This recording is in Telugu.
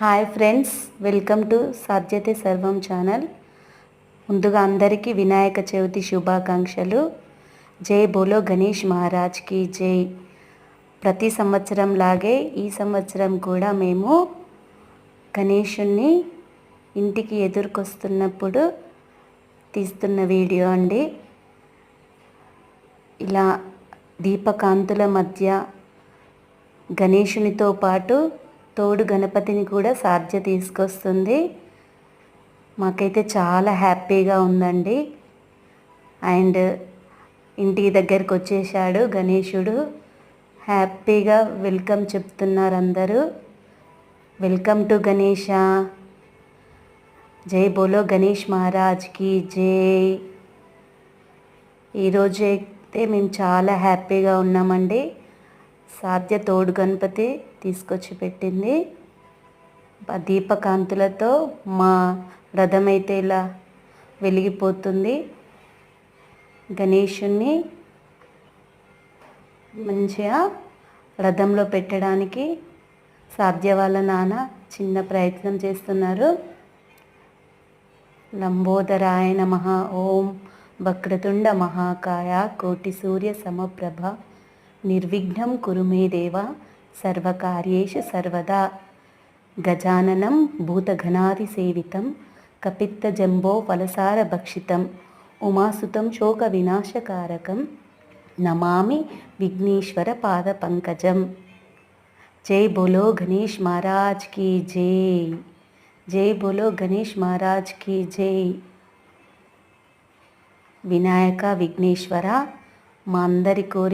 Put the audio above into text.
హాయ్ ఫ్రెండ్స్ వెల్కమ్ టు సర్జతే సర్వం ఛానల్. ముందుగా అందరికీ వినాయక చవితి శుభాకాంక్షలు. జై బోలో గణేష్ మహారాజ్కి జై. ప్రతి సంవత్సరం లాగే ఈ సంవత్సరం కూడా మేము గణేషుణ్ణి ఇంటికి ఎదుర్కొస్తున్నప్పుడు తీస్తున్న వీడియో అండి. ఇలా దీపకాంతుల మధ్య గణేషునితో పాటు తోడు గణపతిని కూడా సాధ్య తీసుకొస్తుంది. మాకైతే చాలా హ్యాపీగా ఉందండి. అండ్ ఇంటికి దగ్గరికి వచ్చేసాడు గణేశుడు. హ్యాపీగా వెల్కమ్ చెప్తున్నారు అందరూ. వెల్కమ్ టు గణేష జై బోలో గణేష్ మహారాజ్కి జై. ఈరోజు అయితే మేము చాలా హ్యాపీగా ఉన్నామండి. సాధ్య తోడు గణపతి తీసుకొచ్చి పెట్టింది. ఆ దీపకాంతులతో మా రథం అయితే ఇలా వెలిగిపోతుంది. గణేషుణ్ణి మంచిగా రథంలో పెట్టడానికి సాధ్య వాళ్ళ నాన్న చిన్న ప్రయత్నం చేస్తున్నారు. లంబోదరాయన మహా ఓం వక్రతుండ మహాకాయ కోటి సూర్య సమప్రభ నిర్విఘ్నం కురు దేవ సర్వకార్యేషు సర్వదా. గజాననం భూతఘనాదిసేవితం కపిత్తజంబో ఫలసార భక్షితం ఉమాసుతం శోక వినాశకారకం నమామి విఘ్నేశ్వర పాద పంకజం. జై బోలో గణేష్ మహారాజ్ की జై. జై బోలో గణేష్ మహారాజ్ की జై. వినాయక విఘ్నేశ్వర మా అందరి కోరి